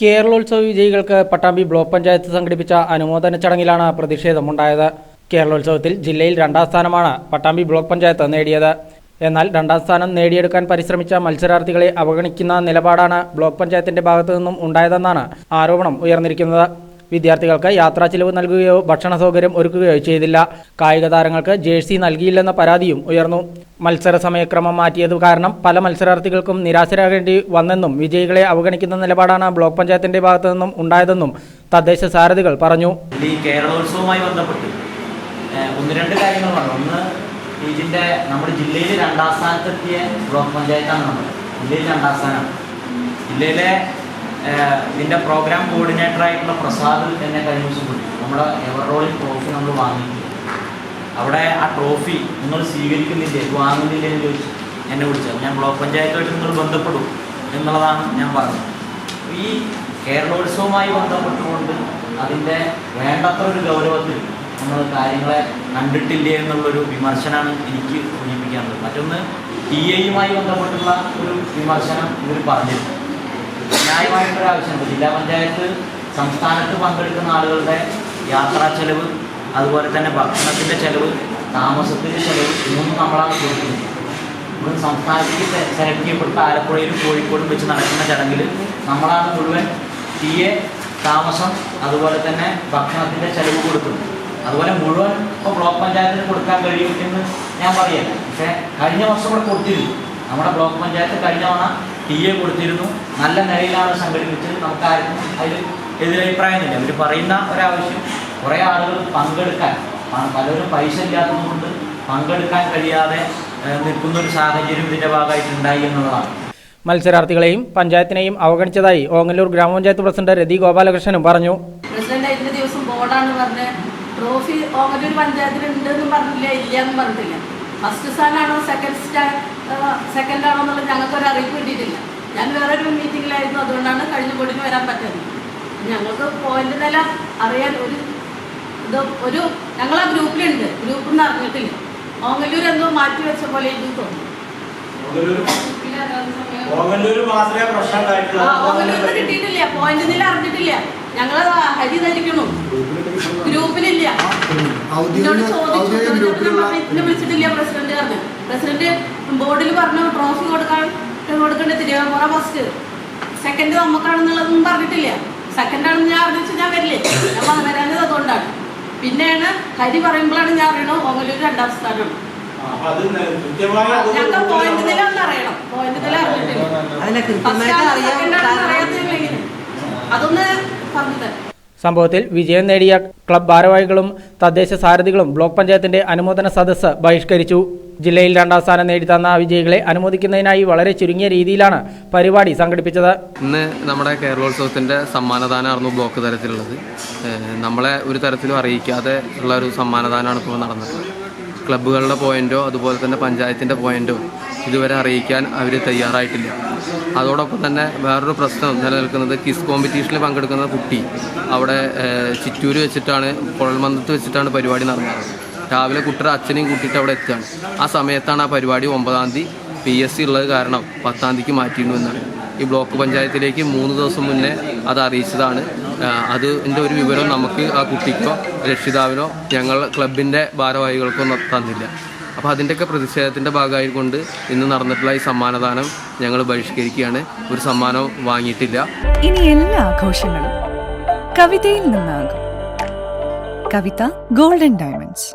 കേരളോത്സവ വിജയികൾക്ക് പട്ടാമ്പി ബ്ലോക്ക് പഞ്ചായത്ത് സംഘടിപ്പിച്ച അനുമോദന ചടങ്ങിലാണ് പ്രതിഷേധമുണ്ടായത്. കേരളോത്സവത്തിൽ ജില്ലയിൽ രണ്ടാം സ്ഥാനമാണ് പട്ടാമ്പി ബ്ലോക്ക് പഞ്ചായത്ത് നേടിയത്. എന്നാൽ രണ്ടാം സ്ഥാനം നേടിയെടുക്കാൻ പരിശ്രമിച്ച മത്സരാർത്ഥികളെ അവഗണിക്കുന്ന നിലപാടാണ് ബ്ലോക്ക് പഞ്ചായത്തിന്റെ ഭാഗത്തു നിന്നും ഉണ്ടായതെന്നാണ് ആരോപണം ഉയർന്നിരിക്കുന്നത്. വിദ്യാർത്ഥികൾക്ക് യാത്രാ ചിലവ് നൽകുകയോ ഭക്ഷണ സൗകര്യം ഒരുക്കുകയോ ചെയ്തില്ല. കായിക താരങ്ങൾക്ക് ജേഴ്സി നൽകിയില്ലെന്ന പരാതിയും ഉയർന്നു. മത്സര സമയക്രമം മാറ്റിയത് കാരണം പല മത്സരാർത്ഥികൾക്കും നിരാശരാകേണ്ടി വന്നെന്നും വിജയികളെ അവഗണിക്കുന്ന നിലപാടാണ് ബ്ലോക്ക് പഞ്ചായത്തിന്റെ ഭാഗത്തു നിന്നും ഉണ്ടായതെന്നും തദ്ദേശ സാരഥികൾ പറഞ്ഞു. ഈ കേരളോത്സവവുമായി ബന്ധപ്പെട്ട് ഒന്ന് രണ്ട് കാര്യങ്ങൾ പറഞ്ഞു. ഒന്ന് ഇതിന്റെ നമ്മുടെ ജില്ലയിൽ രണ്ടാം സ്ഥാനത്തെത്തിയ ബ്ലോക്ക് പഞ്ചായത്താണ് നമ്മൾ. ജില്ലയിൽ രണ്ടാം സ്ഥാനമാണ്. ജില്ലയിലെ ഇതിന്റെ പ്രോഗ്രാം കോർഡിനേറ്റർ ആയിട്ടുള്ള പ്രസാദ് എന്നെ കഴിഞ്ഞ ദിവസം നമ്മുടെ എവറോളിൽ ട്രോഫി നമ്മൾ വാങ്ങിയിട്ടുണ്ട്. അവിടെ ആ ട്രോഫി നിങ്ങൾ സ്വീകരിക്കുന്നില്ലേ? വാങ്ങുന്നില്ലേ എന്ന് ചോദിച്ചു. എന്നെ വിളിച്ചത് ഞാൻ ബ്ലോക്ക് പഞ്ചായത്തുമായിട്ട് നിങ്ങൾ ബന്ധപ്പെടും എന്നുള്ളതാണ് ഞാൻ പറഞ്ഞത്. ഈ കേരളോത്സവവുമായി ബന്ധപ്പെട്ടുകൊണ്ട് അതിന്റെ വേണ്ടത്ര ഒരു ഗൗരവത്തിൽ നമ്മൾ കാര്യങ്ങളെ കണ്ടിട്ടില്ലേ എന്നുള്ളൊരു വിമർശനമാണ് എനിക്ക് സൂചിപ്പിക്കാനുള്ളത് മറ്റൊന്ന് ടി എയുമായി ബന്ധപ്പെട്ടുള്ള ഒരു വിമർശനം ഇവർ പറഞ്ഞിരുന്നു. ന്യായമായിട്ടൊരു ആവശ്യമുണ്ട് ജില്ലാ പഞ്ചായത്ത് സംസ്ഥാനത്ത് പങ്കെടുക്കുന്ന ആളുകളുടെ യാത്രാ ചെലവ് അതുപോലെ തന്നെ ഭക്ഷണത്തിന്റെ ചിലവ് താമസത്തിന്റെ ചിലവ് മൂന്നും നമ്മളാണ് കൊടുക്കുന്നത്. നമ്മൾ സംസ്ഥാനത്തേക്ക് സെലക്ട് ചെയ്യപ്പെട്ട ആലപ്പുഴയിലും കോഴിക്കോടും വെച്ച് നടക്കുന്ന ചടങ്ങിൽ നമ്മളാണ് മുഴുവൻ തീയെ താമസം അതുപോലെ തന്നെ ഭക്ഷണത്തിന്റെ ചിലവ് കൊടുക്കുന്നത്. അതുപോലെ മുഴുവൻ ഇപ്പോൾ ബ്ലോക്ക് പഞ്ചായത്തിന് കൊടുക്കാൻ കഴിയും എന്ന് ഞാൻ പറയല്ല. പക്ഷേ കഴിഞ്ഞ വർഷം കൂടെ കൊടുത്തിരുന്നു. നമ്മുടെ ബ്ലോക്ക് പഞ്ചായത്ത് കഴിഞ്ഞ തവണ ടി എ കൊടുത്തിരുന്നു. നല്ല നിലയിലാണ് സംഘടിപ്പിച്ചത്. നമുക്കാർക്കും അതിൽ എതിരഭിപ്രായമൊന്നുമില്ല. അവർ പറയുന്ന ഒരാവശ്യം കുറേ ആളുകൾ പങ്കെടുക്കാൻ പലരും പൈസ ഇല്ലാത്തതുകൊണ്ട് പങ്കെടുക്കാൻ കഴിയാതെ നിൽക്കുന്ന ഒരു സാഹചര്യം ഇതിന്റെ ഭാഗമായിട്ട് ഉണ്ടായി എന്നുള്ളതാണ്. മത്സരാർത്ഥികളെയും പഞ്ചായത്തിനെയും അവഗണിച്ചതായി ഓങ്ങല്ലൂർ ഗ്രാമപഞ്ചായത്ത് പ്രസിഡന്റ് രതി ഗോപാലകൃഷ്ണനും പറഞ്ഞു. പ്രസിഡന്റ് ഇന്ന ദിവസം ബോർഡാണ് പറഞ്ഞത് ട്രോഫി ഓങ്ങല്ലൂർ പഞ്ചായത്തിൽ ഉണ്ട് എന്നും പറഞ്ഞില്ല ഇല്ല എന്ന് പറഞ്ഞിട്ടില്ല. ഫസ്റ്റ് സ്ഥാനാണോ സെക്കൻഡ് സ്റ്റാ സെക്കൻഡ് ആണോ എന്നുള്ളത് ഞങ്ങൾക്ക് ഒരു അറിയിപ്പ് കിട്ടിയിട്ടില്ല. ഞാൻ വേറൊരു മീറ്റിംഗിലായിരുന്നു അതുകൊണ്ടാണ് കഴിഞ്ഞ കൊടിന് വരാൻ പറ്റുന്നത് ഞങ്ങൾക്ക് പോയിന്റ് നില അറിയാൻ ഒരു ഇത് ഒരു ഞങ്ങൾ ആ ഗ്രൂപ്പിലുണ്ട്. ഗ്രൂപ്പിൽ നിന്ന് അറിഞ്ഞിട്ടില്ല. ഓങ്ങല്ലൂർ എന്തോ മാറ്റി വെച്ച പോലെ എനിക്ക് തോന്നുന്നു. ഓങ്ങല്ലൂരിന്ന് കിട്ടിയിട്ടില്ല. പോയിന്റ് നില അറിഞ്ഞിട്ടില്ല. ഞങ്ങൾ ഹരി ധരിക്കണു. ഗ്രൂപ്പിലില്ല. എന്നോട് ചോദിച്ചു. വിളിച്ചിട്ടില്ല പ്രസിഡന്റ് പറഞ്ഞു. പ്രസിഡന്റ് ബോർഡിൽ പറഞ്ഞു ട്രോഫി കൊടുക്കാൻ കൊടുക്കേണ്ട തിരുവാങ്കുറ ഫസ്റ്റ്. സെക്കൻഡ് നമുക്കാണെന്നുള്ളതൊന്നും പറഞ്ഞിട്ടില്ല. സെക്കൻഡ് ആണെന്ന് ഞാൻ അറിയിച്ചു ഞാൻ വരില്ലേ? ഞാൻ വരാഞ്ഞത് അതുകൊണ്ടാണ്. പിന്നെയാണ് ഹരി പറയുമ്പോഴാണ് ഞാൻ അറിയണം ഓമലൂർ രണ്ടാം സ്ഥാനമാണ് പോയിന്റ് നില അറിയണം. പോയിന്റ് നില അറിഞ്ഞിട്ടില്ല. അതൊന്ന് സംഭവത്തിൽ വിജയം നേടിയ ക്ലബ് ഭാരവാഹികളും തദ്ദേശ സാരഥികളും ബ്ലോക്ക് പഞ്ചായത്തിന്റെ അനുമോദന സദസ്സ് ബഹിഷ്കരിച്ചു. ജില്ലയിൽ രണ്ടാം സ്ഥാനം നേടിത്തന്ന വിജയികളെ അനുമോദിക്കുന്നതിനായി വളരെ ചുരുങ്ങിയ രീതിയിലാണ് പരിപാടി സംഘടിപ്പിച്ചത്. ഇന്ന് നമ്മുടെ കേരളോത്സവത്തിന്റെ സമ്മാനദാനമായിരുന്നു ബ്ലോക്ക് തലത്തിലുള്ളത്. നമ്മളെ ഒരു തരത്തിലും അറിയിക്കാതെ ഉള്ള ഒരു സമ്മാനദാനമാണ് ഇപ്പോൾ നടന്നത്. ക്ലബ്ബുകളുടെ പോയിന്റോ അതുപോലെ തന്നെ പഞ്ചായത്തിന്റെ പോയിന്റോ ഇതുവരെ അറിയിക്കാൻ അവർ തയ്യാറായിട്ടില്ല. അതോടൊപ്പം തന്നെ വേറൊരു പ്രശ്നം നിലനിൽക്കുന്നത് കിസ് കോമ്പറ്റീഷനിൽ പങ്കെടുക്കുന്ന കുട്ടി അവിടെ ചിറ്റൂര് വെച്ചിട്ടാണ് കുഴൽമന്ദത്ത് വെച്ചിട്ടാണ് പരിപാടി നടന്നത്. രാവിലെ കുട്ടിയുടെ അച്ഛനെയും കൂട്ടിയിട്ട് അവിടെ എത്തുകയാണ്. ആ സമയത്താണ് ആ പരിപാടി ഒമ്പതാം തീയതി പി എസ് സി ഉള്ളത് കാരണം പത്താം തീയതിക്ക് മാറ്റിയിരുന്നുവെന്നാണ് ഈ ബ്ലോക്ക് പഞ്ചായത്തിലേക്ക് മൂന്ന് ദിവസം മുന്നേ അത് അറിയിച്ചതാണ്. അത് അതിന്റെ ഒരു വിവരം നമുക്ക് ആ കുട്ടിക്കോ രക്ഷിതാവിനോ ഞങ്ങൾ ക്ലബിന്റെ ഭാരവാഹികൾക്കോ തന്നില്ല. അപ്പോൾ അതിന്റെയൊക്കെ പ്രതിഷേധത്തിന്റെ ഭാഗമായിക്കൊണ്ട് ഇന്ന് നടന്നിട്ടുള്ള ഈ സമ്മാനദാനം ഞങ്ങൾ ബഹിഷ്കരിക്കുകയാണ്. ഒരു സമ്മാനം വാങ്ങിയിട്ടില്ല. ഇനി എല്ലാ ആഘോഷങ്ങളും കവിതയിൽ നിന്നാകും. Kavitha golden diamonds.